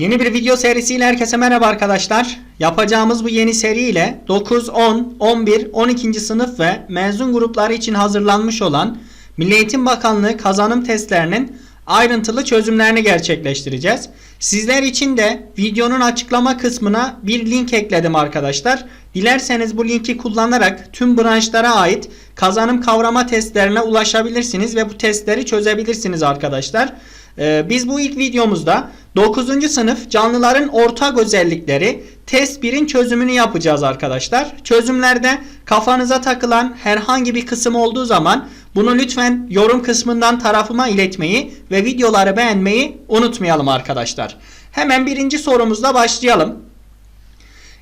Yeni bir video serisiyle herkese merhaba arkadaşlar. Yapacağımız bu yeni seri ile 9, 10, 11, 12. sınıf ve mezun grupları için hazırlanmış olan Milli Eğitim Bakanlığı kazanım testlerinin ayrıntılı çözümlerini gerçekleştireceğiz. Sizler için de videonun açıklama kısmına bir link ekledim arkadaşlar. Dilerseniz bu linki kullanarak tüm branşlara ait kazanım kavrama testlerine ulaşabilirsiniz ve bu testleri çözebilirsiniz arkadaşlar. Ee, biz bu ilk videomuzda 9. sınıf canlıların ortak özellikleri test 1'in çözümünü yapacağız arkadaşlar. Çözümlerde kafanıza takılan herhangi bir kısım olduğu zaman bunu lütfen yorum kısmından tarafıma iletmeyi ve videoları beğenmeyi unutmayalım arkadaşlar. Hemen birinci sorumuzla başlayalım.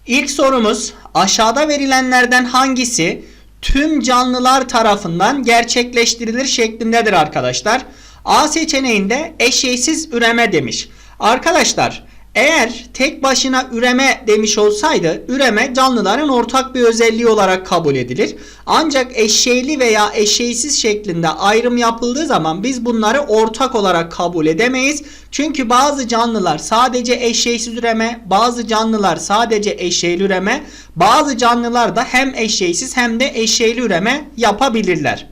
İlk sorumuz aşağıda verilenlerden hangisi tüm canlılar tarafından gerçekleştirilir şeklindedir arkadaşlar. A seçeneğinde eşeğsiz üreme demiş. Arkadaşlar eğer tek başına üreme demiş olsaydı üreme canlıların ortak bir özelliği olarak kabul edilir. Ancak eşeğli veya eşeğsiz şeklinde ayrım yapıldığı zaman biz bunları ortak olarak kabul edemeyiz. Çünkü bazı canlılar sadece eşeğsiz üreme, bazı canlılar sadece eşeğli üreme, bazı canlılar da hem eşeğsiz hem de eşeğli üreme yapabilirler.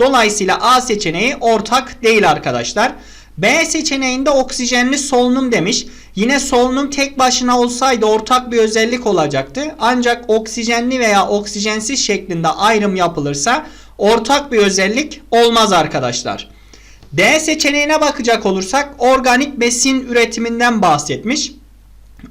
Dolayısıyla A seçeneği ortak değil arkadaşlar. B seçeneğinde oksijenli solunum demiş. Yine solunum tek başına olsaydı ortak bir özellik olacaktı. Ancak oksijenli veya oksijensiz şeklinde ayrım yapılırsa ortak bir özellik olmaz arkadaşlar. D seçeneğine bakacak olursak organik besin üretiminden bahsetmiş.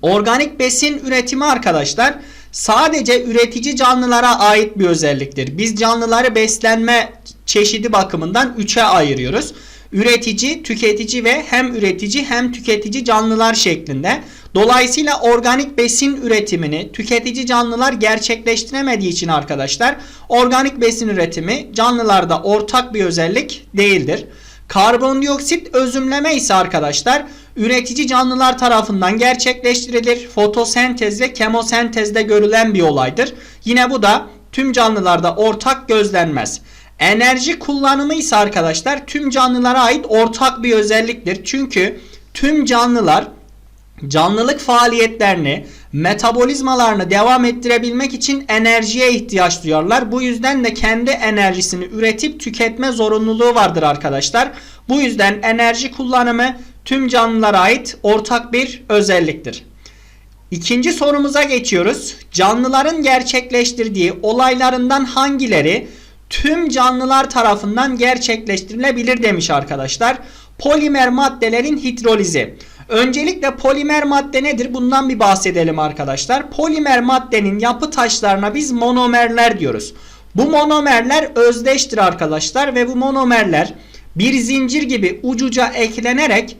Organik besin üretimi arkadaşlar sadece üretici canlılara ait bir özelliktir. Biz canlıları beslenme çeşidi bakımından 3'e ayırıyoruz. Üretici, tüketici ve hem üretici hem tüketici canlılar şeklinde. Dolayısıyla organik besin üretimini tüketici canlılar gerçekleştiremediği için arkadaşlar organik besin üretimi canlılarda ortak bir özellik değildir. Karbondioksit özümleme ise arkadaşlar üretici canlılar tarafından gerçekleştirilir. Fotosentez ve kemosentezde görülen bir olaydır. Yine bu da tüm canlılarda ortak gözlenmez. Enerji kullanımı ise arkadaşlar tüm canlılara ait ortak bir özelliktir. Çünkü tüm canlılar canlılık faaliyetlerini, metabolizmalarını devam ettirebilmek için enerjiye ihtiyaç duyarlar. Bu yüzden de kendi enerjisini üretip tüketme zorunluluğu vardır arkadaşlar. Bu yüzden enerji kullanımı tüm canlılara ait ortak bir özelliktir. İkinci sorumuza geçiyoruz. Canlıların gerçekleştirdiği olaylarından hangileri tüm canlılar tarafından gerçekleştirilebilir demiş arkadaşlar. Polimer maddelerin hidrolizi. Öncelikle polimer madde nedir? Bundan bir bahsedelim arkadaşlar. Polimer maddenin yapı taşlarına biz monomerler diyoruz. Bu monomerler özdeştir arkadaşlar ve bu monomerler bir zincir gibi ucuca eklenerek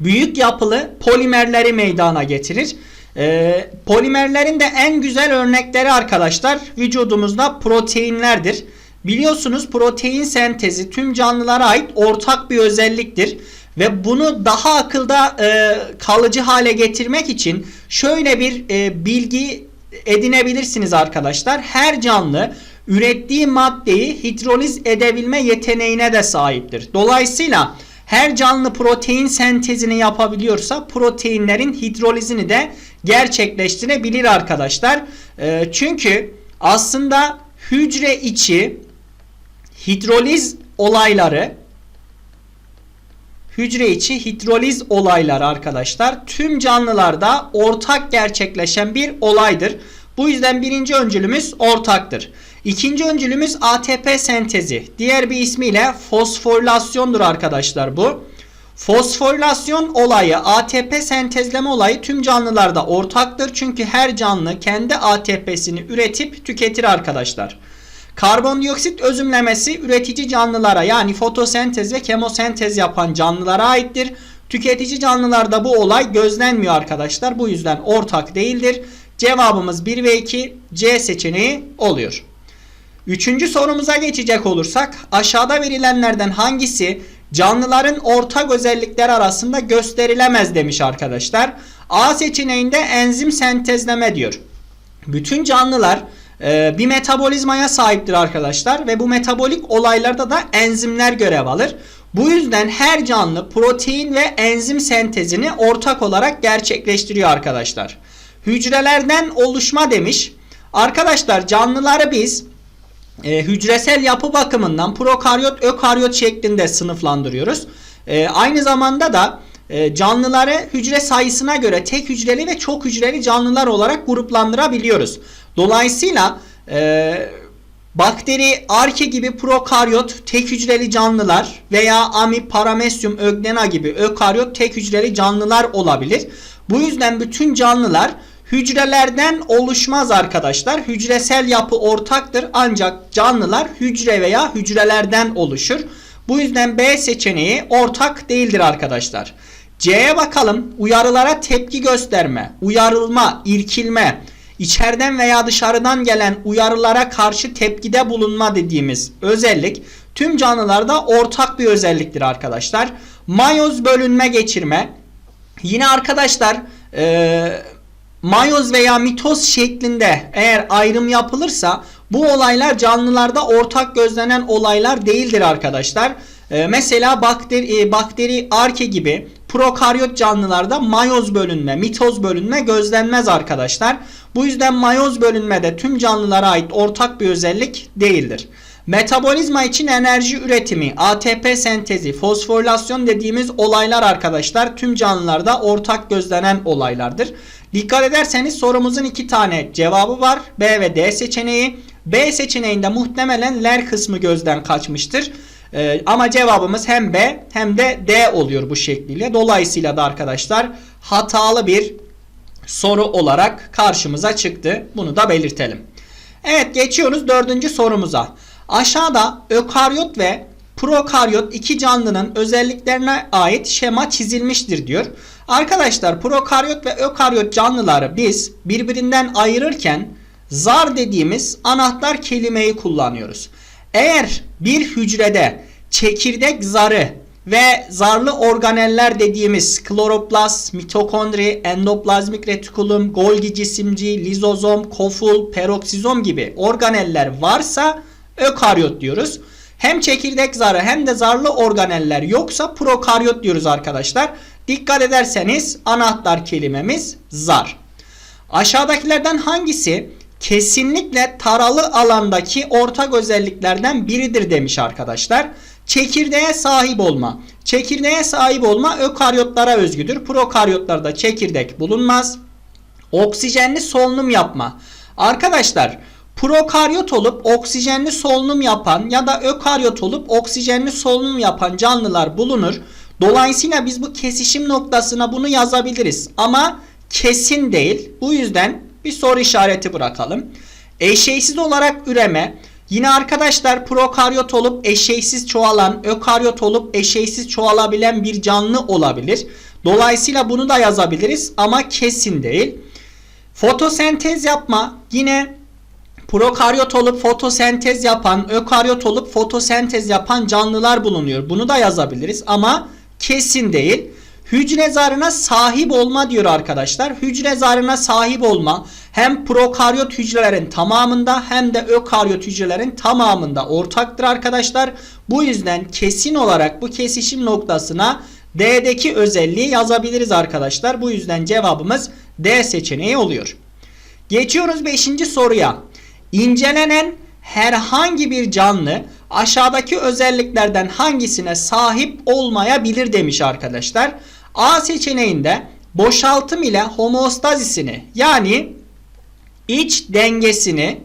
büyük yapılı polimerleri meydana getirir. Ee, polimerlerin de en güzel örnekleri arkadaşlar vücudumuzda proteinlerdir. Biliyorsunuz protein sentezi tüm canlılara ait ortak bir özelliktir. Ve bunu daha akılda e, kalıcı hale getirmek için şöyle bir e, bilgi edinebilirsiniz arkadaşlar. Her canlı ürettiği maddeyi hidroliz edebilme yeteneğine de sahiptir. Dolayısıyla her canlı protein sentezini yapabiliyorsa proteinlerin hidrolizini de gerçekleştirebilir arkadaşlar. E, çünkü aslında hücre içi hidroliz olayları hücre içi hidroliz olayları arkadaşlar tüm canlılarda ortak gerçekleşen bir olaydır. Bu yüzden birinci öncülümüz ortaktır. İkinci öncülümüz ATP sentezi. Diğer bir ismiyle fosforilasyondur arkadaşlar bu. Fosforilasyon olayı, ATP sentezleme olayı tüm canlılarda ortaktır. Çünkü her canlı kendi ATP'sini üretip tüketir arkadaşlar. Karbondioksit özümlemesi üretici canlılara yani fotosentez ve kemosentez yapan canlılara aittir. Tüketici canlılarda bu olay gözlenmiyor arkadaşlar. Bu yüzden ortak değildir. Cevabımız 1 ve 2 C seçeneği oluyor. Üçüncü sorumuza geçecek olursak aşağıda verilenlerden hangisi canlıların ortak özellikleri arasında gösterilemez demiş arkadaşlar. A seçeneğinde enzim sentezleme diyor. Bütün canlılar bir metabolizmaya sahiptir arkadaşlar ve bu metabolik olaylarda da enzimler görev alır. Bu yüzden her canlı protein ve enzim sentezini ortak olarak gerçekleştiriyor arkadaşlar. Hücrelerden oluşma demiş. Arkadaşlar canlıları biz e, hücresel yapı bakımından prokaryot, ökaryot şeklinde sınıflandırıyoruz. E, aynı zamanda da e, canlıları hücre sayısına göre tek hücreli ve çok hücreli canlılar olarak gruplandırabiliyoruz. Dolayısıyla e, bakteri, arke gibi prokaryot tek hücreli canlılar veya amip, paramesyum, ögnena gibi ökaryot tek hücreli canlılar olabilir. Bu yüzden bütün canlılar hücrelerden oluşmaz arkadaşlar. Hücresel yapı ortaktır ancak canlılar hücre veya hücrelerden oluşur. Bu yüzden B seçeneği ortak değildir arkadaşlar. C'ye bakalım. Uyarılara tepki gösterme, uyarılma, irkilme, içeriden veya dışarıdan gelen uyarılara karşı tepkide bulunma dediğimiz özellik tüm canlılarda ortak bir özelliktir arkadaşlar. Mayoz bölünme geçirme. Yine arkadaşlar eee mayoz veya mitoz şeklinde eğer ayrım yapılırsa bu olaylar canlılarda ortak gözlenen olaylar değildir arkadaşlar. Ee, mesela bakteri, e, bakteri arke gibi prokaryot canlılarda mayoz bölünme, mitoz bölünme gözlenmez arkadaşlar. Bu yüzden mayoz bölünme de tüm canlılara ait ortak bir özellik değildir. Metabolizma için enerji üretimi, ATP sentezi, fosforilasyon dediğimiz olaylar arkadaşlar tüm canlılarda ortak gözlenen olaylardır. Dikkat ederseniz sorumuzun iki tane cevabı var. B ve D seçeneği. B seçeneğinde muhtemelen ler kısmı gözden kaçmıştır. Ee, ama cevabımız hem B hem de D oluyor bu şekliyle. Dolayısıyla da arkadaşlar hatalı bir soru olarak karşımıza çıktı. Bunu da belirtelim. Evet geçiyoruz dördüncü sorumuza. Aşağıda ökaryot ve prokaryot iki canlının özelliklerine ait şema çizilmiştir diyor. Arkadaşlar prokaryot ve ökaryot canlıları biz birbirinden ayırırken zar dediğimiz anahtar kelimeyi kullanıyoruz. Eğer bir hücrede çekirdek zarı ve zarlı organeller dediğimiz kloroplast, mitokondri, endoplazmik retikulum, Golgi cisimci, lizozom, koful, peroksizom gibi organeller varsa ökaryot diyoruz. Hem çekirdek zarı hem de zarlı organeller yoksa prokaryot diyoruz arkadaşlar. Dikkat ederseniz anahtar kelimemiz zar. Aşağıdakilerden hangisi kesinlikle taralı alandaki ortak özelliklerden biridir demiş arkadaşlar. Çekirdeğe sahip olma. Çekirdeğe sahip olma ökaryotlara özgüdür. Prokaryotlarda çekirdek bulunmaz. Oksijenli solunum yapma. Arkadaşlar prokaryot olup oksijenli solunum yapan ya da ökaryot olup oksijenli solunum yapan canlılar bulunur. Dolayısıyla biz bu kesişim noktasına bunu yazabiliriz. Ama kesin değil. Bu yüzden bir soru işareti bırakalım. Eşeysiz olarak üreme. Yine arkadaşlar prokaryot olup eşeysiz çoğalan, ökaryot olup eşeysiz çoğalabilen bir canlı olabilir. Dolayısıyla bunu da yazabiliriz ama kesin değil. Fotosentez yapma. Yine prokaryot olup fotosentez yapan, ökaryot olup fotosentez yapan canlılar bulunuyor. Bunu da yazabiliriz ama kesin değil. Hücre zarına sahip olma diyor arkadaşlar. Hücre zarına sahip olma hem prokaryot hücrelerin tamamında hem de ökaryot hücrelerin tamamında ortaktır arkadaşlar. Bu yüzden kesin olarak bu kesişim noktasına D'deki özelliği yazabiliriz arkadaşlar. Bu yüzden cevabımız D seçeneği oluyor. Geçiyoruz 5. soruya. İncelenen herhangi bir canlı aşağıdaki özelliklerden hangisine sahip olmayabilir demiş arkadaşlar. A seçeneğinde boşaltım ile homeostazisini yani iç dengesini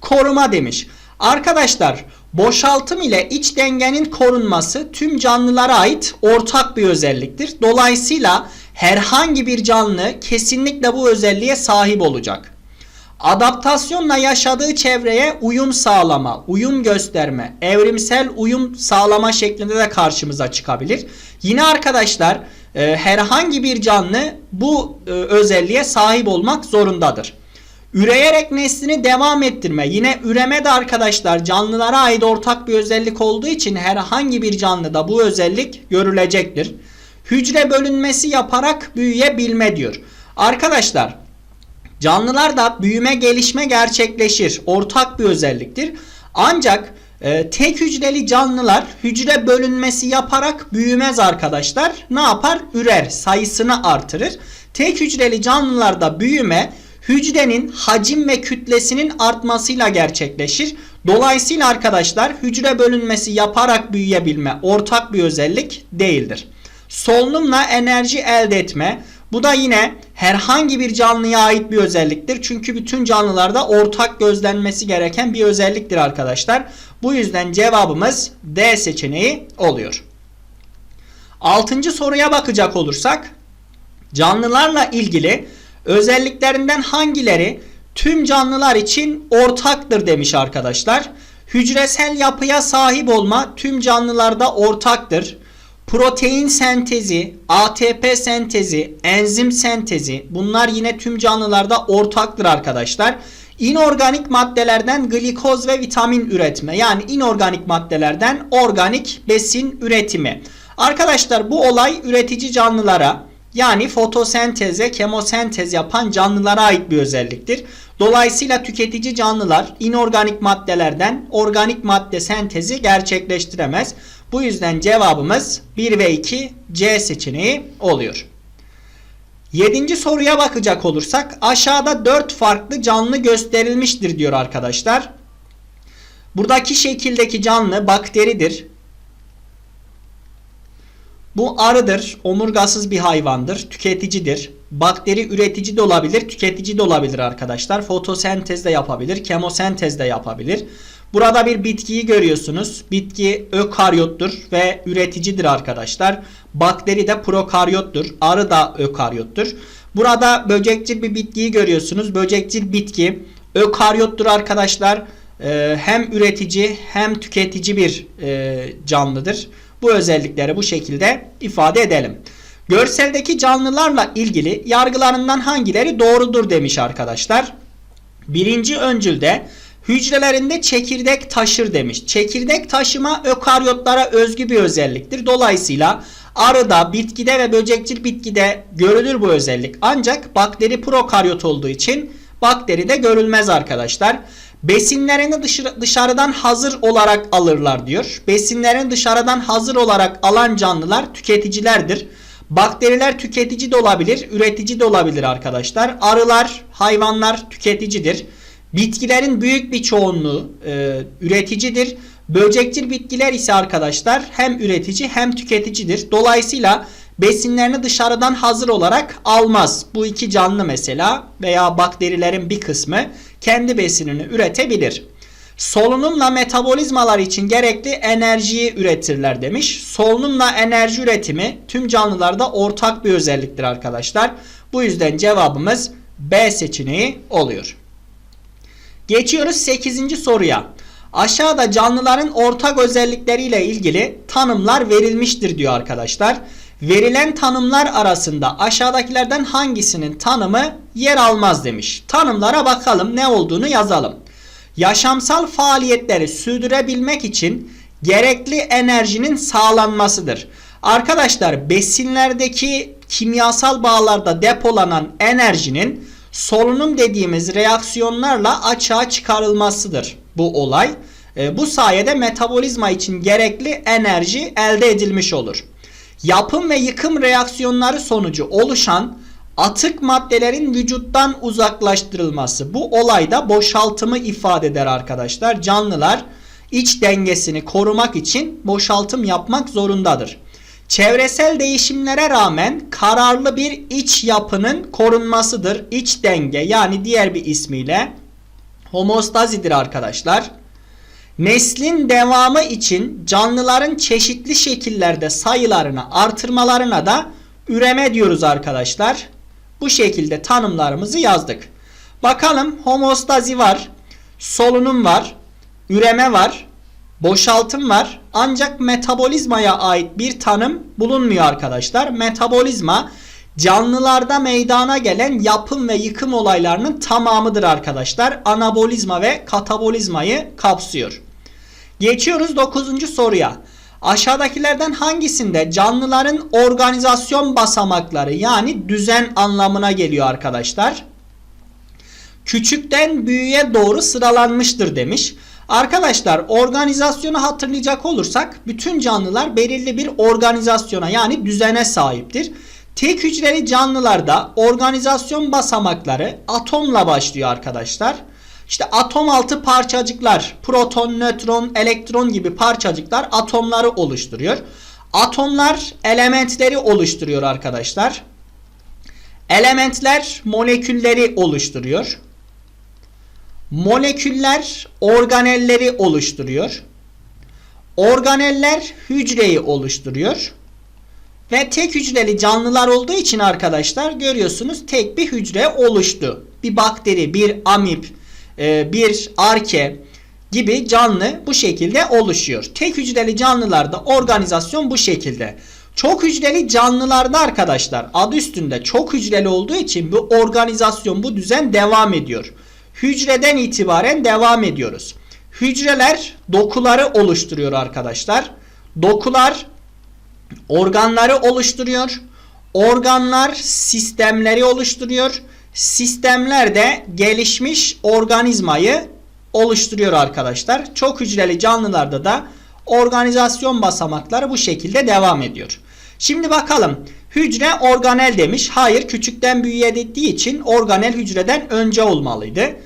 koruma demiş. Arkadaşlar boşaltım ile iç dengenin korunması tüm canlılara ait ortak bir özelliktir. Dolayısıyla herhangi bir canlı kesinlikle bu özelliğe sahip olacak. Adaptasyonla yaşadığı çevreye uyum sağlama, uyum gösterme, evrimsel uyum sağlama şeklinde de karşımıza çıkabilir. Yine arkadaşlar e, herhangi bir canlı bu e, özelliğe sahip olmak zorundadır. Üreyerek neslini devam ettirme. Yine üreme de arkadaşlar canlılara ait ortak bir özellik olduğu için herhangi bir canlıda bu özellik görülecektir. Hücre bölünmesi yaparak büyüyebilme diyor. Arkadaşlar canlılarda büyüme gelişme gerçekleşir. Ortak bir özelliktir. Ancak e, tek hücreli canlılar hücre bölünmesi yaparak büyümez arkadaşlar. Ne yapar? Ürer, sayısını artırır. Tek hücreli canlılarda büyüme hücrenin hacim ve kütlesinin artmasıyla gerçekleşir. Dolayısıyla arkadaşlar hücre bölünmesi yaparak büyüyebilme ortak bir özellik değildir. Solunumla enerji elde etme. Bu da yine herhangi bir canlıya ait bir özelliktir. Çünkü bütün canlılarda ortak gözlenmesi gereken bir özelliktir arkadaşlar. Bu yüzden cevabımız D seçeneği oluyor. Altıncı soruya bakacak olursak canlılarla ilgili özelliklerinden hangileri tüm canlılar için ortaktır demiş arkadaşlar. Hücresel yapıya sahip olma tüm canlılarda ortaktır. Protein sentezi, ATP sentezi, enzim sentezi bunlar yine tüm canlılarda ortaktır arkadaşlar. İnorganik maddelerden glikoz ve vitamin üretme yani inorganik maddelerden organik besin üretimi. Arkadaşlar bu olay üretici canlılara yani fotosenteze, kemosentez yapan canlılara ait bir özelliktir. Dolayısıyla tüketici canlılar inorganik maddelerden organik madde sentezi gerçekleştiremez. Bu yüzden cevabımız 1 ve 2 C seçeneği oluyor. Yedinci soruya bakacak olursak aşağıda 4 farklı canlı gösterilmiştir diyor arkadaşlar. Buradaki şekildeki canlı bakteridir. Bu arıdır. Omurgasız bir hayvandır. Tüketicidir. Bakteri üretici de olabilir, tüketici de olabilir arkadaşlar. Fotosentez de yapabilir, kemosentez de yapabilir. Burada bir bitkiyi görüyorsunuz. Bitki ökaryottur ve üreticidir arkadaşlar. Bakteri de prokaryottur. Arı da ökaryottur. Burada böcekçil bir bitkiyi görüyorsunuz. Böcekçil bitki ökaryottur arkadaşlar. Ee, hem üretici hem tüketici bir e, canlıdır. Bu özellikleri bu şekilde ifade edelim. Görseldeki canlılarla ilgili yargılarından hangileri doğrudur demiş arkadaşlar. Birinci öncülde hücrelerinde çekirdek taşır demiş. Çekirdek taşıma ökaryotlara özgü bir özelliktir. Dolayısıyla arıda, bitkide ve böcekçil bitkide görülür bu özellik. Ancak bakteri prokaryot olduğu için bakteride görülmez arkadaşlar. Besinlerini dışarıdan hazır olarak alırlar diyor. Besinlerini dışarıdan hazır olarak alan canlılar tüketicilerdir. Bakteriler tüketici de olabilir, üretici de olabilir arkadaşlar. Arılar, hayvanlar tüketicidir. Bitkilerin büyük bir çoğunluğu e, üreticidir. Böcekçil bitkiler ise arkadaşlar hem üretici hem tüketicidir. Dolayısıyla besinlerini dışarıdan hazır olarak almaz. Bu iki canlı mesela veya bakterilerin bir kısmı kendi besinini üretebilir. Solunumla metabolizmalar için gerekli enerjiyi üretirler demiş. Solunumla enerji üretimi tüm canlılarda ortak bir özelliktir arkadaşlar. Bu yüzden cevabımız B seçeneği oluyor. Geçiyoruz 8. soruya. Aşağıda canlıların ortak özellikleriyle ilgili tanımlar verilmiştir diyor arkadaşlar. Verilen tanımlar arasında aşağıdakilerden hangisinin tanımı yer almaz demiş. Tanımlara bakalım ne olduğunu yazalım. Yaşamsal faaliyetleri sürdürebilmek için gerekli enerjinin sağlanmasıdır. Arkadaşlar besinlerdeki kimyasal bağlarda depolanan enerjinin solunum dediğimiz reaksiyonlarla açığa çıkarılmasıdır bu olay. E, bu sayede metabolizma için gerekli enerji elde edilmiş olur. Yapım ve yıkım reaksiyonları sonucu oluşan atık maddelerin vücuttan uzaklaştırılması. Bu olayda boşaltımı ifade eder arkadaşlar. Canlılar iç dengesini korumak için boşaltım yapmak zorundadır. Çevresel değişimlere rağmen kararlı bir iç yapının korunmasıdır. İç denge yani diğer bir ismiyle homostazidir arkadaşlar. Neslin devamı için canlıların çeşitli şekillerde sayılarını artırmalarına da üreme diyoruz arkadaşlar. Bu şekilde tanımlarımızı yazdık. Bakalım homostazi var, solunum var, üreme var, boşaltım var. Ancak metabolizmaya ait bir tanım bulunmuyor arkadaşlar. Metabolizma canlılarda meydana gelen yapım ve yıkım olaylarının tamamıdır arkadaşlar. Anabolizma ve katabolizmayı kapsıyor. Geçiyoruz 9. soruya. Aşağıdakilerden hangisinde canlıların organizasyon basamakları yani düzen anlamına geliyor arkadaşlar? Küçükten büyüğe doğru sıralanmıştır demiş. Arkadaşlar organizasyonu hatırlayacak olursak bütün canlılar belirli bir organizasyona yani düzene sahiptir. Tek hücreli canlılarda organizasyon basamakları atomla başlıyor arkadaşlar. İşte atom altı parçacıklar, proton, nötron, elektron gibi parçacıklar atomları oluşturuyor. Atomlar elementleri oluşturuyor arkadaşlar. Elementler molekülleri oluşturuyor. Moleküller organelleri oluşturuyor. Organeller hücreyi oluşturuyor. Ve tek hücreli canlılar olduğu için arkadaşlar görüyorsunuz tek bir hücre oluştu. Bir bakteri, bir amip, e, bir arke gibi canlı bu şekilde oluşuyor. Tek hücreli canlılarda organizasyon bu şekilde. Çok hücreli canlılarda arkadaşlar adı üstünde çok hücreli olduğu için bu organizasyon bu düzen devam ediyor. Hücreden itibaren devam ediyoruz. Hücreler dokuları oluşturuyor arkadaşlar. Dokular organları oluşturuyor. Organlar sistemleri oluşturuyor. Sistemler de gelişmiş organizmayı oluşturuyor arkadaşlar. Çok hücreli canlılarda da organizasyon basamakları bu şekilde devam ediyor. Şimdi bakalım hücre organel demiş. Hayır küçükten büyüğe dediği için organel hücreden önce olmalıydı.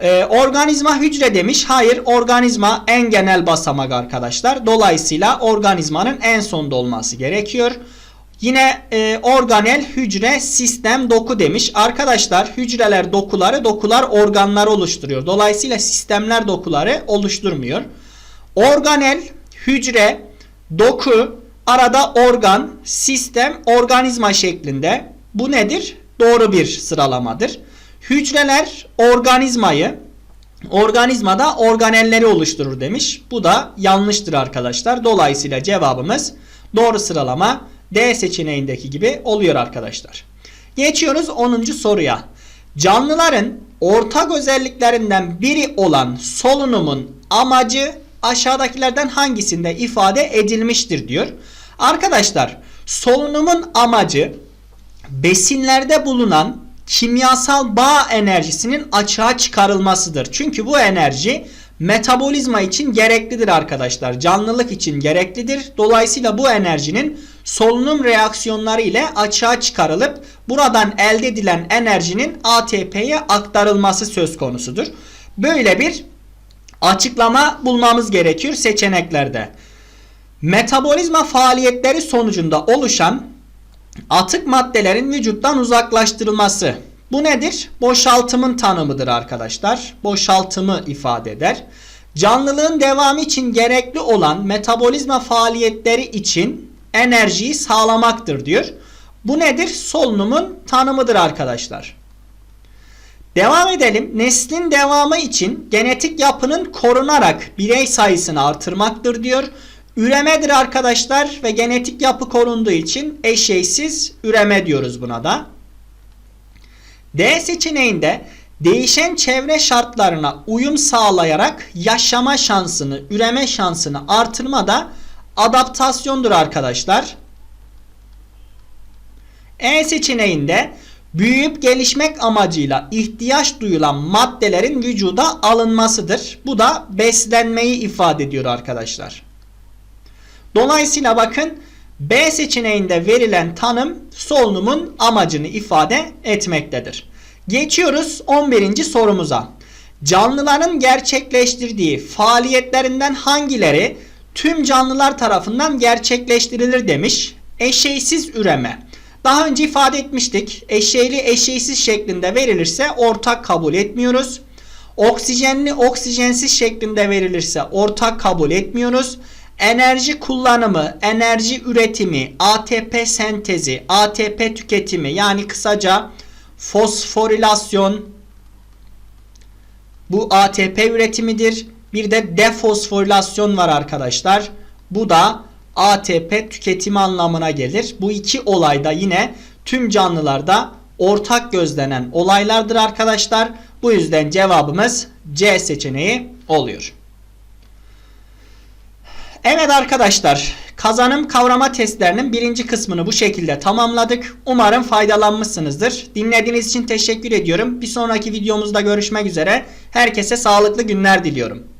Ee, organizma hücre demiş. Hayır organizma en genel basamak arkadaşlar. Dolayısıyla organizmanın en sonda olması gerekiyor. Yine e, organel hücre sistem doku demiş. Arkadaşlar hücreler dokuları dokular organları oluşturuyor. Dolayısıyla sistemler dokuları oluşturmuyor. Organel hücre doku arada organ sistem organizma şeklinde. Bu nedir? Doğru bir sıralamadır. Hücreler organizmayı organizmada organelleri oluşturur demiş. Bu da yanlıştır arkadaşlar. Dolayısıyla cevabımız doğru sıralama D seçeneğindeki gibi oluyor arkadaşlar. Geçiyoruz 10. soruya. Canlıların ortak özelliklerinden biri olan solunumun amacı aşağıdakilerden hangisinde ifade edilmiştir diyor. Arkadaşlar solunumun amacı besinlerde bulunan kimyasal bağ enerjisinin açığa çıkarılmasıdır. Çünkü bu enerji metabolizma için gereklidir arkadaşlar. Canlılık için gereklidir. Dolayısıyla bu enerjinin solunum reaksiyonları ile açığa çıkarılıp buradan elde edilen enerjinin ATP'ye aktarılması söz konusudur. Böyle bir açıklama bulmamız gerekiyor seçeneklerde. Metabolizma faaliyetleri sonucunda oluşan atık maddelerin vücuttan uzaklaştırılması. Bu nedir? Boşaltımın tanımıdır arkadaşlar. Boşaltımı ifade eder. Canlılığın devamı için gerekli olan metabolizma faaliyetleri için enerjiyi sağlamaktır diyor. Bu nedir? Solunumun tanımıdır arkadaşlar. Devam edelim. Neslin devamı için genetik yapının korunarak birey sayısını artırmaktır diyor. Üremedir arkadaşlar ve genetik yapı korunduğu için eşeysiz üreme diyoruz buna da. D seçeneğinde değişen çevre şartlarına uyum sağlayarak yaşama şansını, üreme şansını artırma da adaptasyondur arkadaşlar. E seçeneğinde büyüyüp gelişmek amacıyla ihtiyaç duyulan maddelerin vücuda alınmasıdır. Bu da beslenmeyi ifade ediyor arkadaşlar. Dolayısıyla bakın B seçeneğinde verilen tanım solunumun amacını ifade etmektedir. Geçiyoruz 11. sorumuza. Canlıların gerçekleştirdiği faaliyetlerinden hangileri tüm canlılar tarafından gerçekleştirilir demiş. Eşeysiz üreme. Daha önce ifade etmiştik. Eşeyli eşeysiz şeklinde verilirse ortak kabul etmiyoruz. Oksijenli oksijensiz şeklinde verilirse ortak kabul etmiyoruz. Enerji kullanımı, enerji üretimi, ATP sentezi, ATP tüketimi yani kısaca fosforilasyon bu ATP üretimidir. Bir de defosforilasyon var arkadaşlar. Bu da ATP tüketimi anlamına gelir. Bu iki olayda yine tüm canlılarda ortak gözlenen olaylardır arkadaşlar. Bu yüzden cevabımız C seçeneği oluyor. Evet arkadaşlar kazanım kavrama testlerinin birinci kısmını bu şekilde tamamladık. Umarım faydalanmışsınızdır. Dinlediğiniz için teşekkür ediyorum. Bir sonraki videomuzda görüşmek üzere. Herkese sağlıklı günler diliyorum.